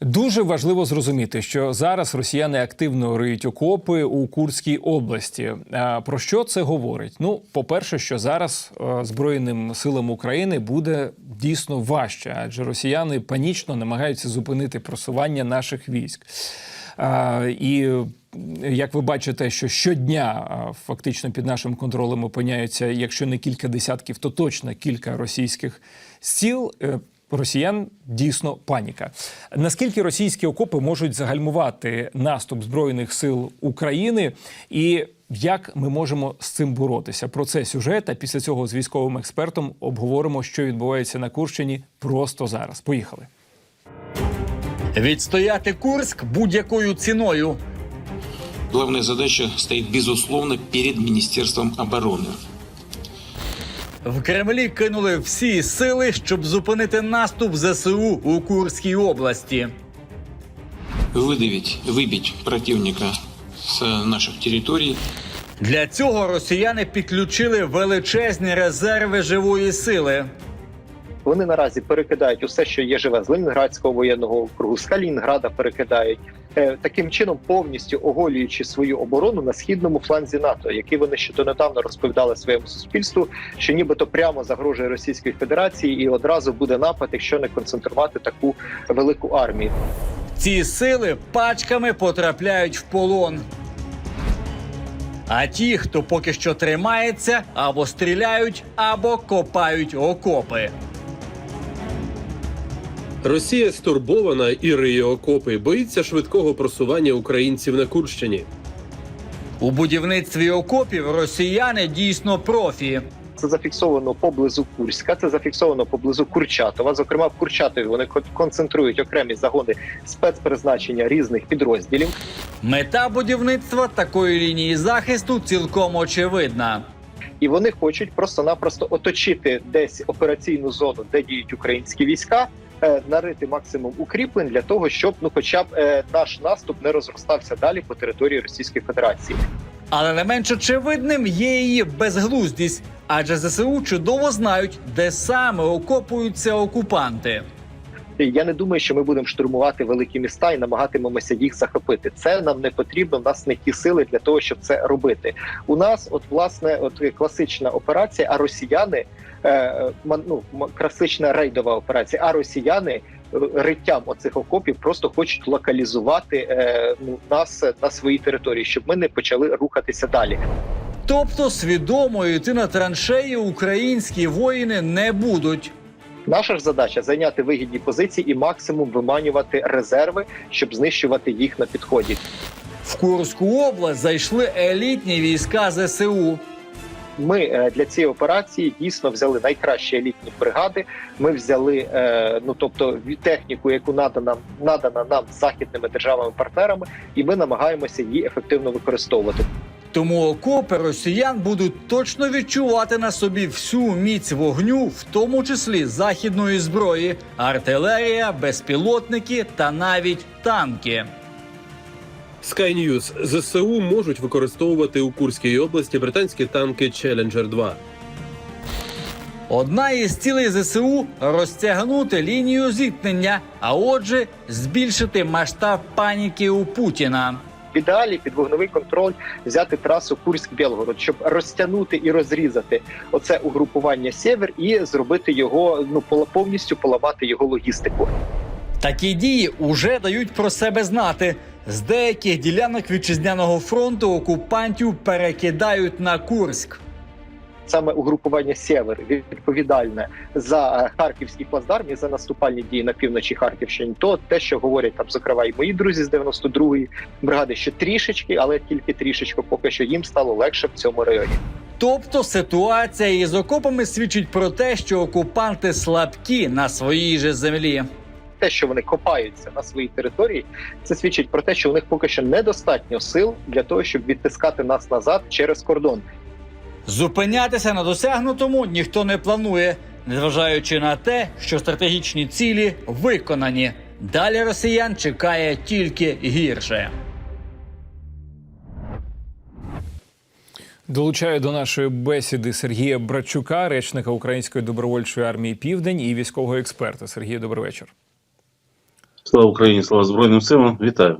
Дуже важливо зрозуміти, що зараз росіяни активно риють окопи у Курській області. Про що це говорить? Ну, по-перше, що зараз е, Збройним силам України буде дійсно важче, адже росіяни панічно намагаються зупинити просування наших військ. І як ви бачите, що щодня фактично під нашим контролем опиняються, якщо не кілька десятків, то точно кілька російських сіл. Росіян дійсно паніка. Наскільки російські окопи можуть загальмувати наступ збройних сил України, і як ми можемо з цим боротися? Про це сюжет. А після цього з військовим експертом обговоримо, що відбувається на Курщині просто зараз. Поїхали. Відстояти Курськ будь-якою ціною. Главная задача стоит, безусловно, перед Министерством обороны. В Кремлі кинули всі сили, щоб зупинити наступ ЗСУ у Курській області. Выдавить, выбить противника с наших территорий. Для цього росіяни підключили величезні резерви живої сили. Вони наразі перекидають усе, що є живе з Ленінградського воєнного округу, з Калінінграда перекидають таким чином, повністю оголюючи свою оборону на східному фланзі НАТО, який вони ще донедавна розповідали своєму суспільству, що нібито прямо загрожує Російській Федерації, і одразу буде напад, якщо не концентрувати таку велику армію. Ці сили пачками потрапляють в полон. А ті, хто поки що тримається, або стріляють, або копають окопи. Росія стурбована і риє окопи, боїться швидкого просування українців на Курщині. У будівництві окопів росіяни дійсно профі. Це зафіксовано поблизу Курська, це зафіксовано поблизу Курчатова. Зокрема, в Курчатові вони кон- концентрують окремі загони спецпризначення різних підрозділів. Мета будівництва такої лінії захисту цілком очевидна. і вони хочуть просто-напросто оточити десь операційну зону, де діють українські війська. Е, Нарити максимум укріплень для того, щоб ну, хоча б е, наш наступ не розростався далі по території Російської Федерації. Але не менш очевидним є її безглуздість, адже ЗСУ чудово знають, де саме окопуються окупанти. Я не думаю, що ми будемо штурмувати великі міста і намагатимемося їх захопити. Це нам не потрібно. У нас не ті сили для того, щоб це робити. У нас, от власне, от класична операція, а росіяни ну, м- класична рейдова операція. А росіяни е, риттям оцих окопів просто хочуть локалізувати е, ну, нас на своїй території, щоб ми не почали рухатися далі. Тобто свідомо йти на траншеї українські воїни не будуть. Наша ж задача зайняти вигідні позиції і максимум виманювати резерви, щоб знищувати їх на підході. В Курську область зайшли елітні війська ЗСУ. Ми е, для цієї операції дійсно взяли найкращі елітні бригади. Ми взяли е, ну тобто техніку, яку надана надана нам західними державами партнерами, і ми намагаємося її ефективно використовувати. Тому окопи росіян будуть точно відчувати на собі всю міць вогню, в тому числі західної зброї, артилерія, безпілотники та навіть танки. Sky News. ЗСУ можуть використовувати у Курській області британські танки Challenger 2 Одна із цілей ЗСУ розтягнути лінію зіткнення, а отже, збільшити масштаб паніки у Путіна. В ідеалі під вогневий контроль взяти трасу Курськ-Білгород, щоб розтягнути і розрізати оце угрупування Сєвер і зробити його ну пола- повністю поламати його логістику. Такі дії уже дають про себе знати. З деяких ділянок вітчизняного фронту окупантів перекидають на Курськ. саме угрупування Сєвер відповідальне за е, харківський плацдарм і за наступальні дії на півночі Харківщини, то те, що говорять там, зокрема, і мої друзі з 92-ї бригади, що трішечки, але тільки трішечки, поки що їм стало легше в цьому районі. Тобто ситуація із окопами свідчить про те, що окупанти слабкі на своїй же землі. Те, що вони копаються на своїй території, це свідчить про те, що у них поки що недостатньо сил для того, щоб відтискати нас назад через кордон. Зупинятися на досягнутому ніхто не планує, незважаючи на те, що стратегічні цілі виконані. Далі росіян чекає тільки гірше. Долучаю до нашої бесіди Сергія Брачука, речника Української добровольчої армії Південь і військового експерта. Сергію, добрий вечір. Слава Україні, слава Збройним силам. Вітаю.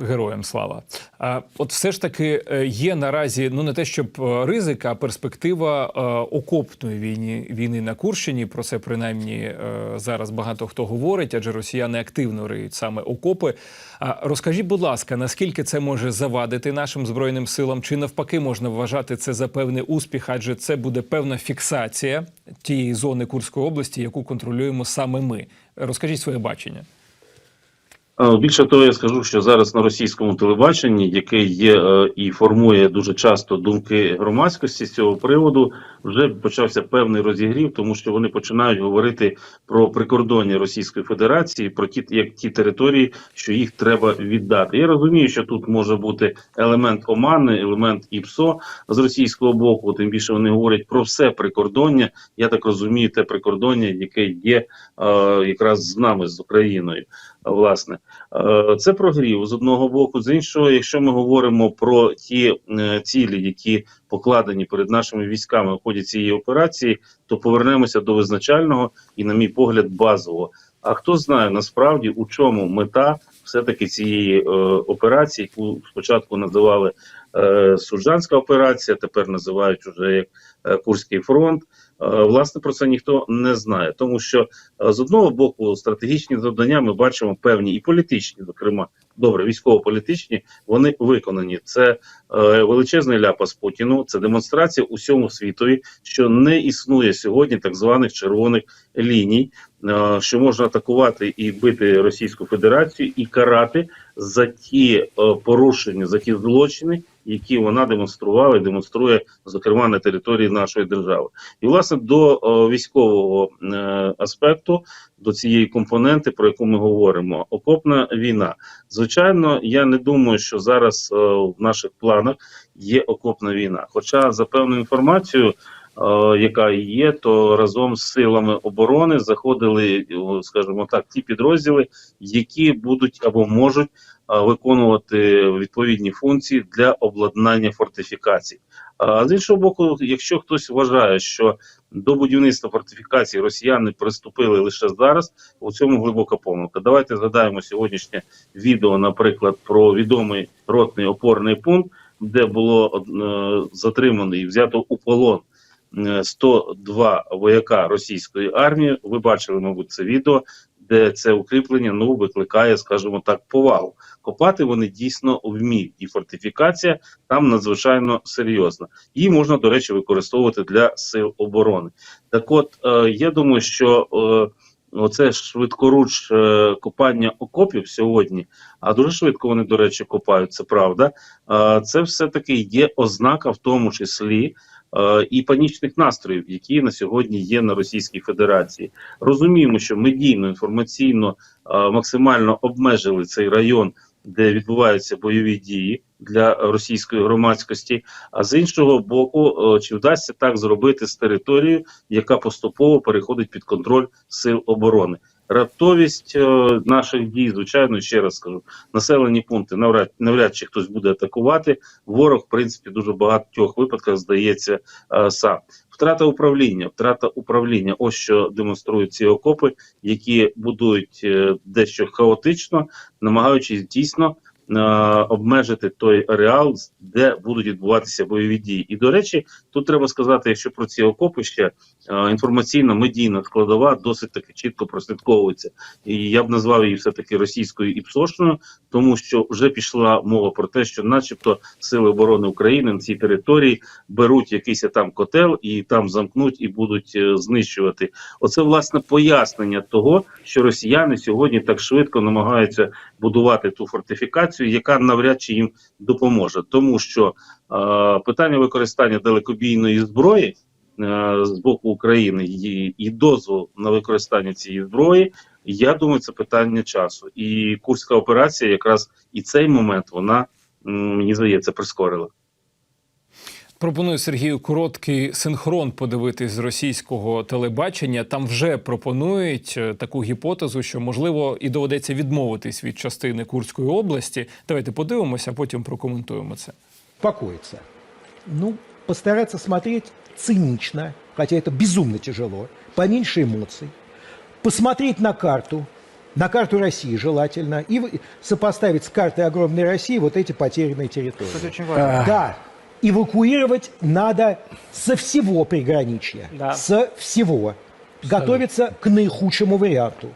Героям слава. А от все ж таки е, є наразі ну не те, щоб е, ризик, а перспектива е, окопної війни війни на Курщині. Про це принаймні зараз багато хто говорить, адже росіяни активно риють саме окопи. А розкажіть, будь ласка, наскільки це може завадити нашим збройним силам? Чи навпаки можна вважати це за певний успіх? Адже це буде певна фіксація тієї зони Курської області, яку контролюємо саме ми. Розкажіть своє бачення. А, Більше того, я скажу, що зараз на російському телебаченні, яке є е, і формує дуже часто думки громадськості з цього приводу, вже почався певний розігрів, тому що вони починають говорити про прикордоння Російської Федерації, про ті як ті території, що їх треба віддати. Я розумію, що тут може бути елемент омани, елемент ІПСО з російського боку. Тим більше вони говорять про все прикордоння. Я так розумію, те прикордоння, яке є е, якраз з нами з Україною. Власне, Е, це прогрів з одного боку. З іншого, якщо ми говоримо про ті е, цілі, які покладені перед нашими військами в ході цієї операції, то повернемося до визначального і, на мій погляд, базового. А хто знає насправді у чому мета все-таки цієї е, операції, яку спочатку називали е, Суджанська операція, тепер називають уже як е, Курський фронт. Е, Власне, про це ніхто не знає, тому що е, з одного боку стратегічні завдання ми бачимо певні і політичні, зокрема, добре, військово-політичні, вони виконані. Це е, величезний ляпас Путіну, це демонстрація усьому світові, що не існує сьогодні так званих червоних ліній, е, що можна атакувати і бити Російську Федерацію і карати за ті е, порушення, за ті злочини, які вона демонструвала і демонструє, зокрема на території нашої держави. І власне до е, військового е, аспекту, до цієї компоненти, про яку ми говоримо, окопна війна. Звичайно, я не думаю, що зараз в наших планах є окопна війна. Хоча за певною інформацією. Е, Яка є, то разом з силами оборони заходили, скажімо так, ті підрозділи, які будуть або можуть е, виконувати відповідні функції для обладнання фортифікацій. А з іншого боку, якщо хтось вважає, що до будівництва фортифікацій росіяни приступили лише зараз, у цьому глибока помилка. Давайте згадаємо сьогоднішнє відео, наприклад, про відомий ротний опорний пункт, де було е, затримано і взято у полон 102 вояка російської армії. Ви бачили, мабуть, це відео, де це укріплення ну викликає, скажімо так, повагу. Копати вони дійсно вміють, і фортифікація там надзвичайно серйозна. Її можна, до речі, використовувати для сил оборони. Так, от е, я думаю, що е, оце швидкоруч е, копання окопів сьогодні, а дуже швидко вони, до речі, копають, це правда. Е, це все-таки є ознака, в тому числі. Е, І панічних настроїв, які на сьогодні є на Російській Федерації, розуміємо, що медійно інформаційно е, максимально обмежили цей район, де відбуваються бойові дії для російської громадськості. А з іншого боку, е, чи вдасться так зробити з територією, яка поступово переходить під контроль сил оборони? Раптовість е, наших дій, звичайно, ще раз скажу, населені пункти навряд навряд чи хтось буде атакувати. Ворог, в принципі, дуже багатьох випадках здається е, сам. Втрата управління, втрата управління. Ось що демонструють ці окопи, які будують е, дещо хаотично, намагаючись дійсно обмежити той ареал, де будуть відбуватися бойові дії. І до речі, тут треба сказати, якщо про ці окопи ще е, інформаційна медійна складова досить таки чітко прослідковується. І я б назвав її все таки російською і псошною, тому що вже пішла мова про те, що, начебто, сили оборони України на цій території беруть якийсь там котел і там замкнуть і будуть е, знищувати. Оце власне пояснення того, що росіяни сьогодні так швидко намагаються будувати ту фортифікацію, яка навряд чи їм допоможе, тому що е, питання використання далекобійної зброї. е, З боку України і, і дозвол на використання цієї зброї, я думаю, це питання часу. І курська операція, якраз і цей момент вона мені здається прискорила. Пропоную Сергію короткий синхрон подивитись з російського телебачення. Там вже пропонують е, таку гіпотезу, що можливо і доведеться відмовитись від частини Курської області. Давайте подивимося, а потім прокоментуємо це. успокоиться. Ну, постараться смотреть цинично, хотя это безумно тяжело, поменьше эмоций, посмотреть на карту, на карту России желательно, и вы- сопоставить с картой огромной России вот эти потерянные территории. Кстати, очень важно. Да, эвакуировать надо со всего приграничья, Да. со всего. Готовиться к наихудшему варианту.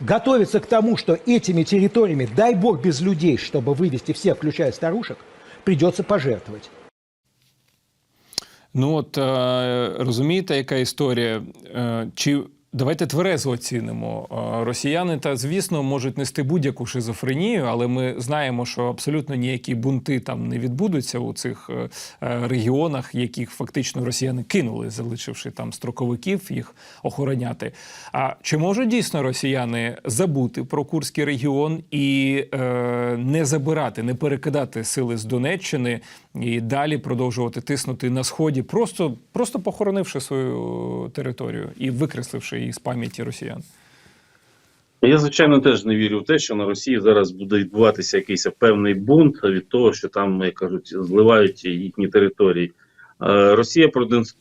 Готовиться к тому, что этими территориями, дай бог без людей, чтобы вывести всех, включая старушек, придется пожертвовать. Ну от е, розумієте, яка історія? Е, чи давайте тверезо оцінимо. Е, росіяни та звісно можуть нести будь-яку шизофренію, але ми знаємо, що абсолютно ніякі бунти там не відбудуться у цих е, е, регіонах, яких фактично росіяни кинули, залишивши там строковиків їх охороняти. А чи можуть дійсно росіяни забути про Курський регіон і е, не забирати, не перекидати сили з Донеччини і далі продовжувати тиснути на сході, просто, просто похоронивши свою територію і викресливши її з пам'яті росіян? Я, звичайно, теж не вірю в те, що на Росії зараз буде відбуватися якийсь певний бунт від того, що там, як кажуть, зливають їхні території. Е, Росія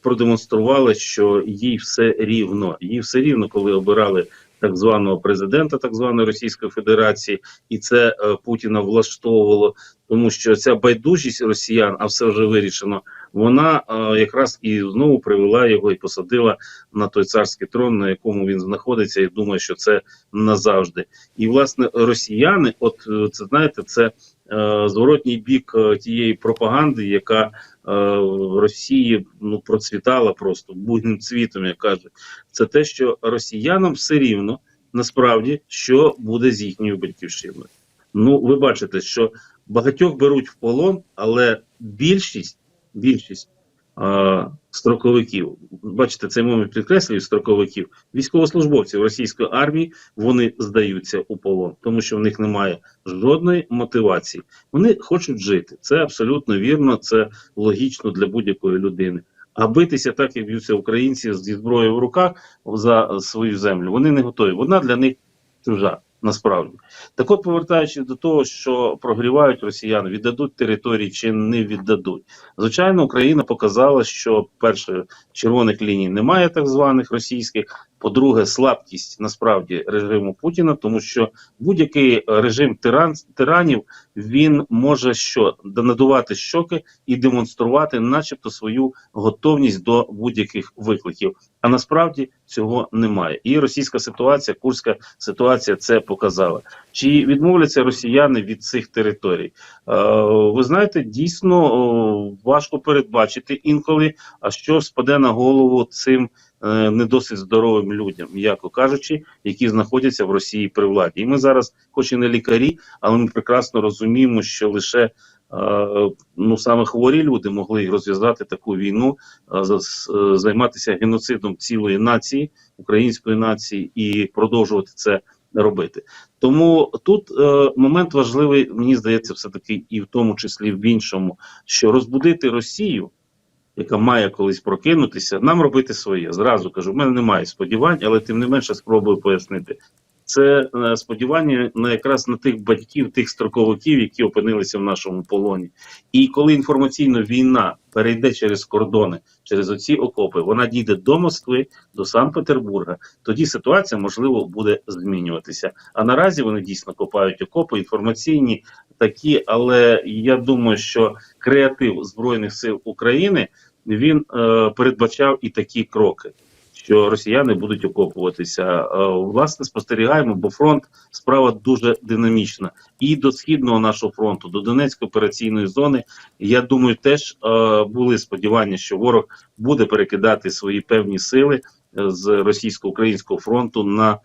продемонструвала, що їй все рівно. Їй все рівно, коли обирали так званого президента, так званої Російської Федерації, і це е, Путіна влаштовувало, тому що ця байдужість росіян, а все вже вирішено, вона е, якраз і знову привела його і посадила на той царський трон, на якому він знаходиться, і думає, що це назавжди. І власне росіяни, от е, це знаєте, це е, зворотній бік тієї пропаганди, яка е, в Росії ну процвітала просто буйним цвітом, як кажуть. Це те, що росіянам все рівно насправді що буде з їхньою батьківщиною. Ну, ви бачите, що багатьох беруть в полон, але більшість, більшість строковиків, бачите, цей момент підкреслюю строковиків, військовослужбовців російської армії, вони здаються у полон, тому що в них немає жодної мотивації. Вони хочуть жити. Це абсолютно вірно, це логічно для будь-якої людини. А битися так, як б'ються українці зі зброєю в руках за свою землю, вони не готові. Вона для них чужа. Насправді, так от повертаючись до того, що прогрівають росіян, віддадуть території чи не віддадуть. Звичайно, Україна показала, що перше червоних ліній немає, так званих російських. По-друге, слабкість насправді режиму Путіна, тому що будь-який режим тиран, тиранів він може що надувати щоки і демонструвати, начебто, свою готовність до будь-яких викликів. А насправді цього немає. І російська ситуація, курська ситуація це показала. Чи відмовляться росіяни від цих територій? Е, ви знаєте, дійсно о, важко передбачити інколи, а що спаде на голову цим е, не досить здоровим людям, м'яко кажучи, які знаходяться в Росії при владі. І ми зараз, хоч і не лікарі, але ми прекрасно розуміємо, що лише е, ну саме хворі люди могли розв'язати таку війну, е, е, займатися геноцидом цілої нації, української нації, і продовжувати це робити. Тому тут е, момент важливий, мені здається, все таки і в тому числі в іншому, що розбудити Росію, яка має колись прокинутися, нам робити своє. Зразу кажу, в мене немає сподівань, але тим не менше спробую пояснити. Це е, сподівання на якраз на тих батьків, тих строковиків, які опинилися в нашому полоні. І коли інформаційна війна перейде через кордони, через оці окопи, вона дійде до Москви, до Санкт-Петербурга, тоді ситуація можливо буде змінюватися. А наразі вони дійсно копають окопи інформаційні такі, але я думаю, що креатив збройних сил України він е, передбачав і такі кроки. Що росіяни будуть окопуватися, Е, власне, спостерігаємо, бо фронт справа дуже динамічна. І до східного нашого фронту, до Донецької операційної зони, я думаю, теж е, були сподівання, що ворог буде перекидати свої певні сили е, з російсько-українського фронту на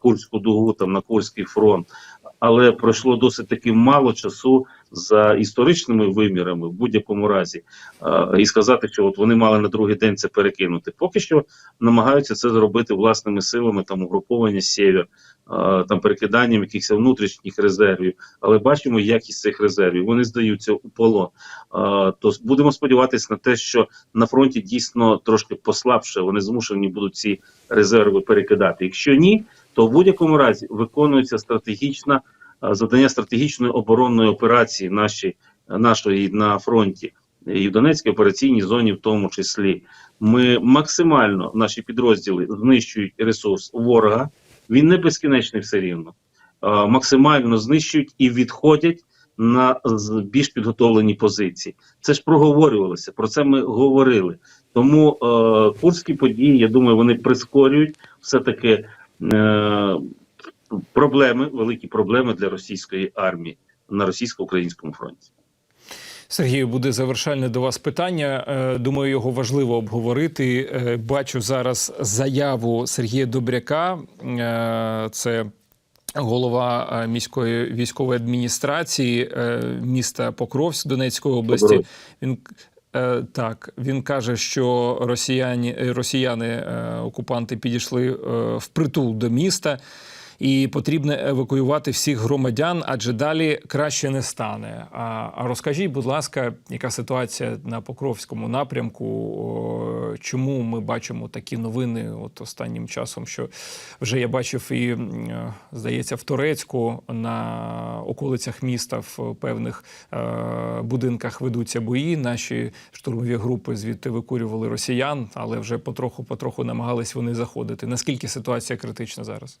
Курську дугу, там на Курський фронт. Але пройшло досить таки мало часу за історичними вимірами в будь-якому разі, е, і сказати, що от вони мали на другий день це перекинути. Поки що намагаються це зробити власними силами, там угруповання сєвєр, е, там перекиданням якихось внутрішніх резервів. Але бачимо якість цих резервів. Вони здаються у полон. Е, То будемо сподіватися на те, що на фронті дійсно трошки послабше. Вони змушені будуть ці резерви перекидати. Якщо ні, то в будь-якому разі виконується стратегічна завдання стратегічної оборонної операції наші, нашої на фронті і в Донецькій операційній зоні, в тому числі. Ми максимально наші підрозділи знищують ресурс ворога. Він не безкінечний все рівно. максимально знищують і відходять на більш підготовлені позиції. Це ж проговорювалося, про це ми говорили. Тому е, курські події, я думаю, вони прискорюють все-таки е, проблеми, великі проблеми для російської армії на російсько-українському фронті. Сергію, буде завершальне до вас питання. Е, Думаю, його важливо обговорити. Е, Бачу зараз заяву Сергія Добряка. Е, Це голова міської військової адміністрації міста Покровськ Донецької області. Він так він каже, що росіяни, росіяни окупанти підійшли впритул до міста. І потрібно евакуювати всіх громадян, адже далі краще не стане. А, розкажіть, будь ласка, яка ситуація на Покровському напрямку? Чому ми бачимо такі новини от останнім часом? Що вже я бачив і е, здається в Турецьку на околицях міста в певних е, будинках ведуться бої. Наші штурмові групи звідти викурювали росіян, але вже потроху-потроху намагались вони заходити. Наскільки ситуація критична зараз?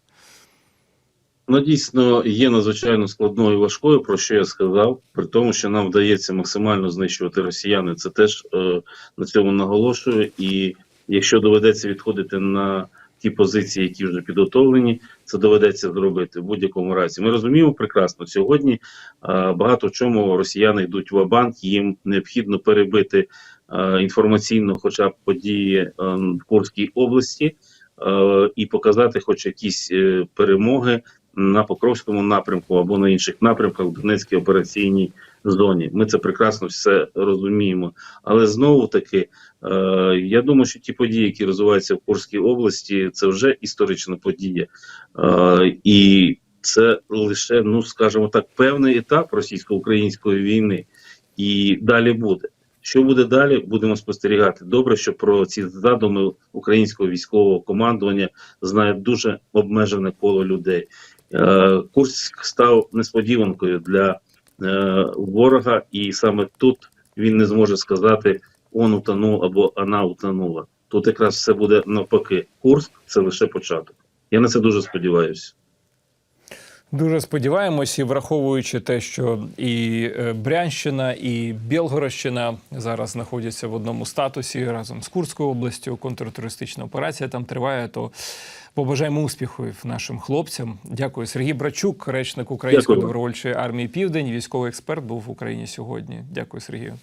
Ну, дійсно є надзвичайно складною і важкою, про що я сказав, при тому, що нам вдається максимально знищувати росіяни. Це теж е, на цьому наголошую. І якщо доведеться відходити на ті позиції, які вже підготовлені, це доведеться зробити в будь-якому разі. Ми розуміємо прекрасно сьогодні. Е, багато в чому росіяни йдуть в абанк, їм необхідно перебити е, інформаційно, хоча б події е, в Курській області. е, І показати, хоч якісь е, перемоги на Покровському напрямку або на інших напрямках в Донецькій операційній зоні. Ми це прекрасно все розуміємо. Але знову таки, е, я думаю, що ті події, які розвиваються в Курській області, це вже історична подія. Е, і це лише, ну скажімо так, певний етап російсько-української війни. І далі буде. Що буде далі, будемо спостерігати. Добре, що про ці задуми українського військового командування знає дуже обмежене коло людей. Е, Курськ став несподіванкою для е, ворога, і саме тут він не зможе сказати он утонув або вона утонула. Тут якраз все буде навпаки. Курск це лише початок. Я на це дуже сподіваюся. Дуже сподіваємось, і враховуючи те, що і е, Брянщина, і Білгородщина зараз знаходяться в одному статусі разом з Курською областю. Контртерористична операція там триває. То Побажаємо успіху нашим хлопцям. Дякую, Сергій Брачук, речник Української Дякую. добровольчої армії Південь, військовий експерт, був в Україні сьогодні. Дякую, Сергію.